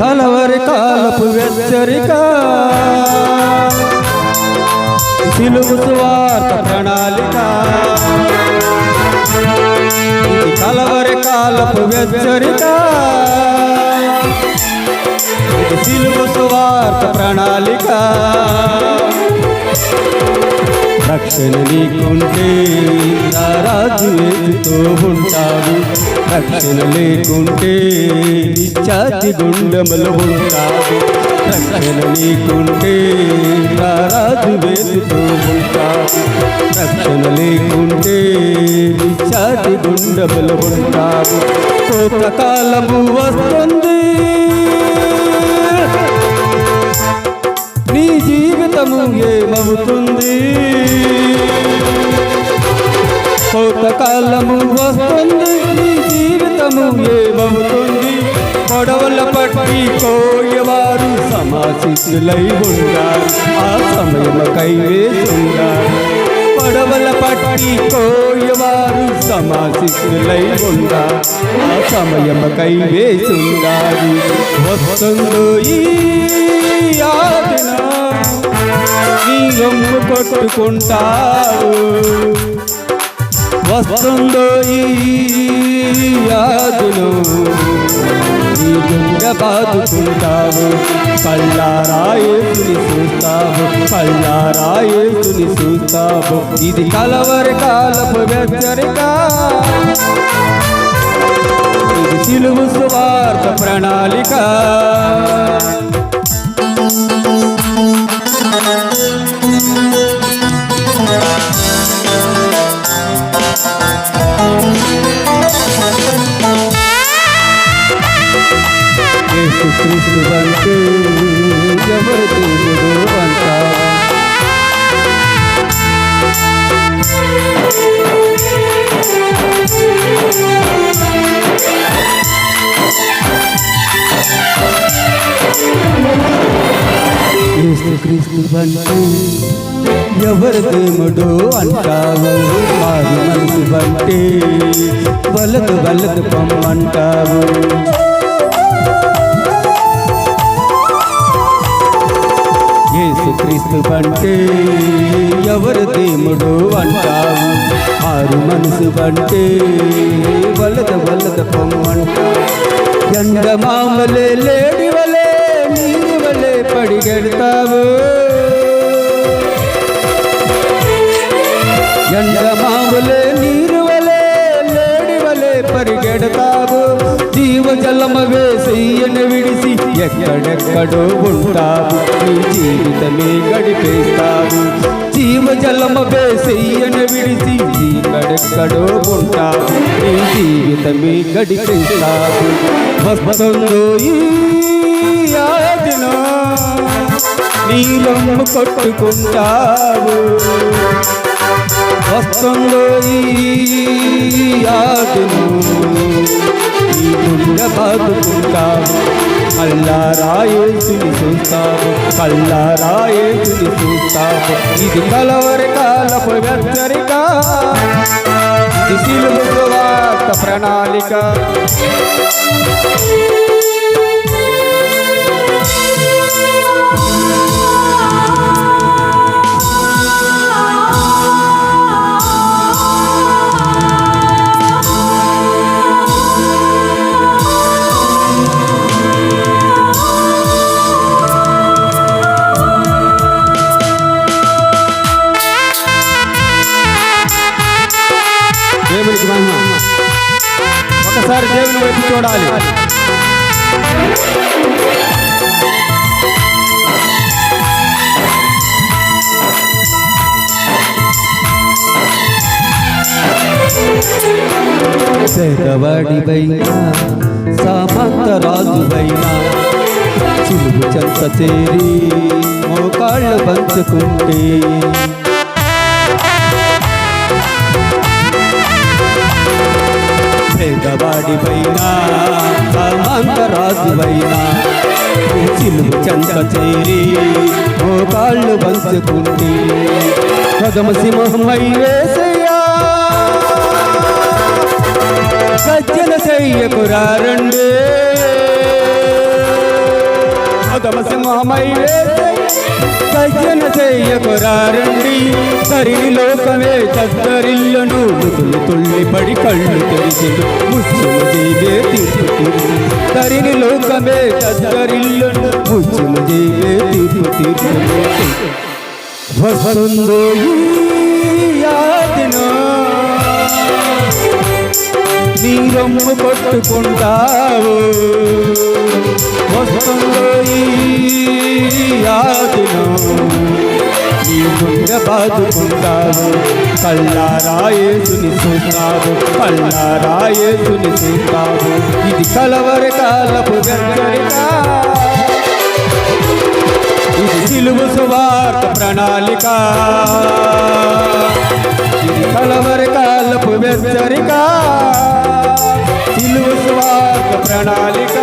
కలవరి కాలపు వెచ్చరిక. సిలుగు సువార్త ప్రణాళిక ఇది కలవరి కాలపు వెచ్చరిక ఇది సిలుగు సువార్త ప్రణాళిక రక్షణ నీకుంటే నా రాజు ఎదుతో ఉంటాడు. రక్షణ లేకుంటే నిత్యాతి గుండెములు ఉంటాడు. రక్షణ నీకుంటే నా రాజు ఎదుతో ఉంటాడు. రక్షణ లేకుంటే నిత్యాతి గుండెములు ఉంటాడు. కోత కాలము వస్తుంది జీవితము ఏమవుతుంది కాలము వస్తుంది జీవితము ఏమవుతుంది పొడవల పట్టి కోయవారు సమాశిస్తులై ఉండారు ఆ సమయము కైవేసుండారు పొడవల పట్టి కోయవారు సమాశిస్తులై ఉండారు ఆ సమయము కైవేసుండారు వస్తుందో ఈ లింగము రొమ్ము వస్తుందో ఈ యాదులు నీ గుండె బాదుకుంటావు. కళ్ళారాయేసుని చూస్తావు కళ్ళారాయేసుని చూస్తావు. ఇది కలవరి కాలపు వెచ్చరిక. ఇది సిలువు సువార్త ప్రణాళిక. యేసు క్రీస్తు ఎవరు దేవుడు అంటారు? యేసు క్రీస్తు అంటే ఎవరు దేవుడు అంటావు మారు మనసు అంటే వలదు వలదు పొమ్మంటావు యేసు క్రీస్తు అంటే ఎవరు దేవుడు అంటావు ఆరు మనసు అంటే వలద వలద పొమ్మంటావు ఎండ మామలే ఎక్కడెక్కడో ఉంటావు నీ జీవితమే గడిపేస్తావు. జీవ జలమ వేసయ్యను విడిసి ఎక్కడెక్కడో ఉంటావు నీ జీవితమే గడిపేస్తావు. వస్తుందో ఈ యాదిన కొట్టుకుంటావు. వస్తుందో ఈ ఆటను ఈ గుండె బాదుకుంటావు కళ్ళారాయేసుని చూస్తావు. కళ్ళారాయేసుని చూస్తావు. ఇది కలవరి కాలపు వెచ్చరిక. ఇది సిలువు ప్రణాళిక. దేవునికి మహిమ. ఒకసారి దేవుని వైపు చూడాలి. పేదవాడివైనా సామంత రాజువైనా చిలుగు చెంత చేరి మోకాళ్ళు పంచుకుంటే. రాతిపైన సమంతరాజువైన చిలువు చెంత చేరి ఓ కాళ్ళు పంచుకుంటే కదమ సింహమై వేసయ్యా సజ్జన చెయ్యకురారండే. కదమ సింహమై వేసయ్యా సజ్జన చెయ్యకురారండి సరిని లోకమే చద్దరిల్లును ముతులు తుళ్ళి పడి కళ్ళు తెరిచిండు ముచ్చులు దీవే తీర్పు తీర్పు సరిని లోకమే చద్దరిల్లును ముచ్చులు దీవే తీర్పు తీర్పు వస్తుందో ఈ యాదినో. నీ రొమ్ము పట్టుకుంటావు. వస్తుందో ఈ యాదినో నీ గుండె బాదుకుంటావు. కళ్ళారాయేసుని చూస్తావు కళ్ళారాయేసుని చూస్తావు. ఇది కలవరి కాలపు గంగరికా ఇది సిలువు సువార్త ప్రణాళిక. ఇది కలవరి కాలపు వెచ్చరిక. సిలువ స్వార్థ ప్రణాళిక.